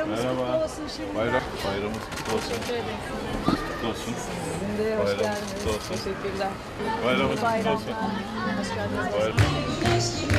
Bayramımız Merhaba. kutlu olsun şimdi. Bayram, bayramımız kutlu olsun. Teşekkür ederim. Kutlu olsun. Sizin de hoş Bayram geldiniz. kutlu olsun. Teşekkürler. Bayramımız kutlu olsun. Hoş geldiniz. Bayram.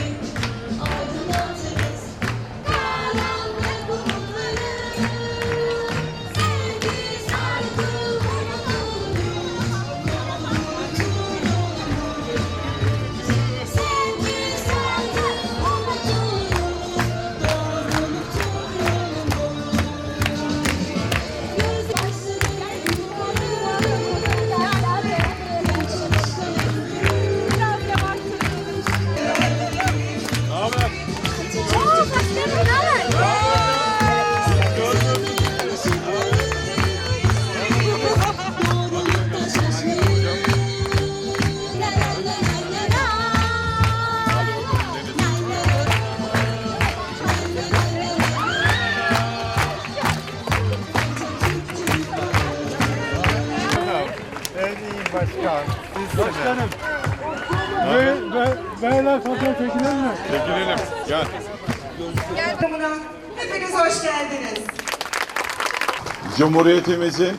Başkanım. Be, beyler fotoğraf çekilir mi? Çekilelim. Gel. Buna hepiniz hoş geldiniz. Cumhuriyetimizin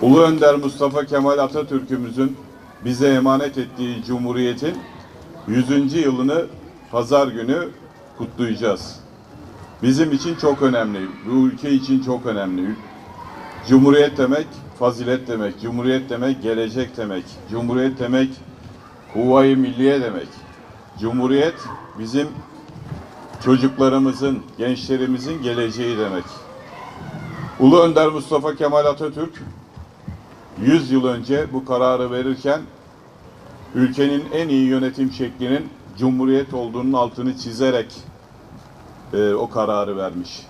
Ulu Önder Mustafa Kemal Atatürk'ümüzün bize emanet ettiği Cumhuriyet'in 100. yılını pazar günü kutlayacağız. Bizim için çok önemli, bu ülke için çok önemli. Cumhuriyet demek fazilet demek, Cumhuriyet demek gelecek demek, Cumhuriyet demek kuvayı milliye demek. Cumhuriyet bizim çocuklarımızın, gençlerimizin geleceği demek. Ulu Önder Mustafa Kemal Atatürk 100 yıl önce bu kararı verirken ülkenin en iyi yönetim şeklinin cumhuriyet olduğunun altını çizerek e, o kararı vermiş.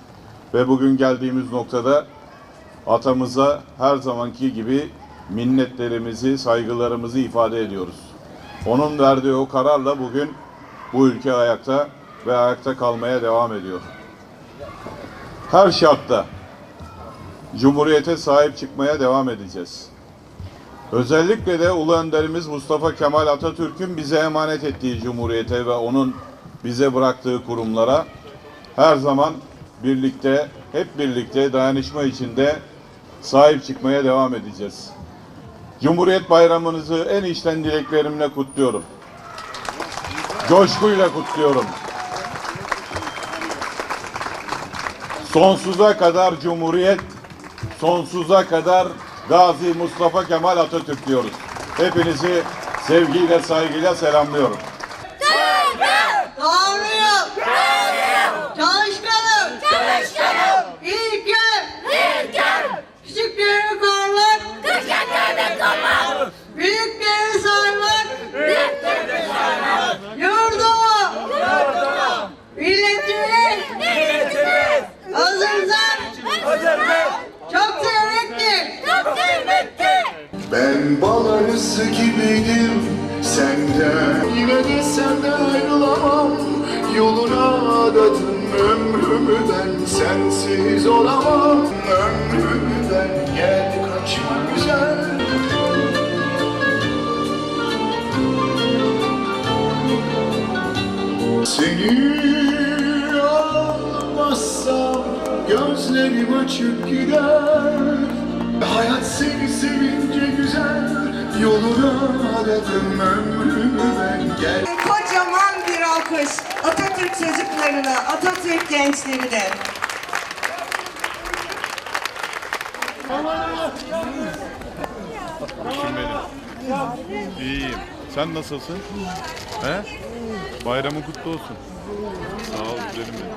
Ve bugün geldiğimiz noktada atamıza her zamanki gibi minnetlerimizi, saygılarımızı ifade ediyoruz. Onun verdiği o kararla bugün bu ülke ayakta ve ayakta kalmaya devam ediyor. Her şartta Cumhuriyete sahip çıkmaya devam edeceğiz. Özellikle de Ulu Önderimiz Mustafa Kemal Atatürk'ün bize emanet ettiği Cumhuriyete ve onun bize bıraktığı kurumlara her zaman birlikte, hep birlikte dayanışma içinde sahip çıkmaya devam edeceğiz. Cumhuriyet Bayramınızı en içten dileklerimle kutluyorum. Coşkuyla kutluyorum. Sonsuza kadar Cumhuriyet, sonsuza kadar Gazi Mustafa Kemal Atatürk diyoruz. Hepinizi sevgiyle, saygıyla selamlıyorum. Bal arısı gibiydim senden. Yine de senden ayrılamam. Yoluna adadım ömrümü ben sensiz olamam. Ömrümden gel kaçma güzel. Seni almazsam gözlerim açık gider. Hayat seni sevince güzel Yoluna aradım ömrümü ben gel Kocaman bir alkış Atatürk çocuklarına, Atatürk gençlerine. Kim benim? İyiyim. Sen nasılsın? He? Bayramın kutlu olsun. Sağ ol güzelim benim.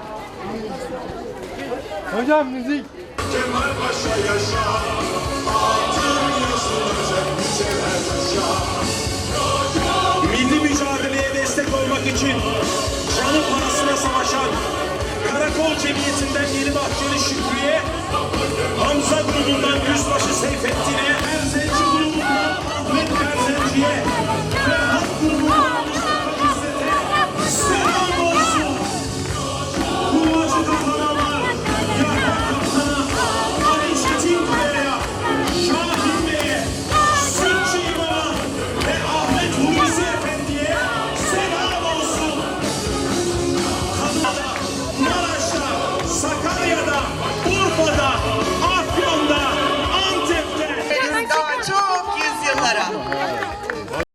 Hocam müzik. Milli Karakol Cemiyeti'nden Yeni Bahçeli Şükrü'ye, Hamza grubundan Yüzbaşı Seyfettin'e, Erzenci grubundan Ahmet Erzenci'ye